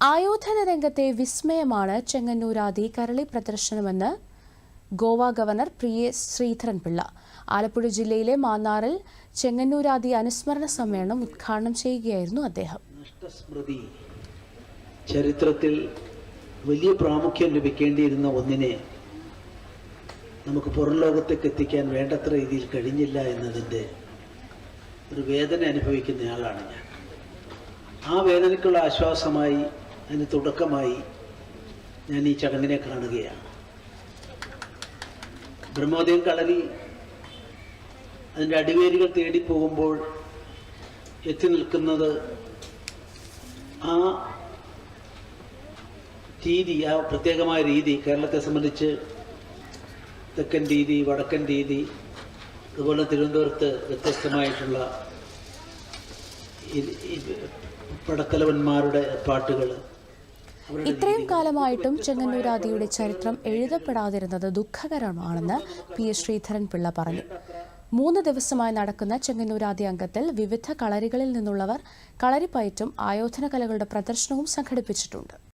ആയോധന രംഗത്തെ വിസ്മയമാണ് ചെങ്ങന്നൂരാദി കരളി പ്രദർശനമെന്ന് ഗോവ ഗവർണർ പ്രിയ ശ്രീധരൻപിള്ള. ആലപ്പുഴ ജില്ലയിലെ മാന്നാറിൽ ചെങ്ങന്നൂരാദി അനുസ്മരണ സമ്മേളനം ഉദ്ഘാടനം ചെയ്യുകയായിരുന്നു അദ്ദേഹം. നഷ്ടസ്മൃതി ചരിത്രത്തിൽ വലിയ പ്രാമുഖ്യം ലഭിക്കേണ്ടിയിരുന്ന ഒന്നിനെ നമുക്ക് പുറം ലോകത്തേക്ക് എത്തിക്കാൻ വേണ്ടത്ര രീതിയിൽ കഴിഞ്ഞില്ല എന്നതിന്റെ ഒരു വേദന അനുഭവിക്കുന്നയാളാണ് ഞാൻ. ആ വേദനയ്ക്കുള്ള ആശ്വാസമായി അതിന് തുടക്കമായി ഞാൻ ഈ ചടങ്ങിനെ കാണുകയാണ്. ബ്രഹ്മോദയം കളരി അതിന്റെ അടിവേരുകൾ തേടി പോകുമ്പോൾ എത്തി നിൽക്കുന്നത് ആ രീതി ആ പ്രത്യേകമായ രീതി കേരളത്തെ സംബന്ധിച്ച് തെക്കൻ രീതി വടക്കൻ രീതി അതുപോലെ തിരുവനന്തപുരത്ത് വ്യത്യസ്തമായിട്ടുള്ള പടത്തലവന്മാരുടെ പാട്ടുകൾ ഇത്രയും കാലമായിട്ടും ചെങ്ങന്നൂരാദിയുടെ ചരിത്രം എഴുതപ്പെടാതിരുന്നത് ദുഃഖകരമാണെന്ന് പി എസ് ശ്രീധരൻപിള്ള പറഞ്ഞു. മൂന്ന് ദിവസമായി നടക്കുന്ന ചെങ്ങന്നൂരാദി അംഗത്തിൽ വിവിധ കളരികളിൽ നിന്നുള്ളവർ കളരിപ്പയറ്റും ആയോധന കലകളുടെ പ്രദർശനവും സംഘടിപ്പിച്ചിട്ടുണ്ട്.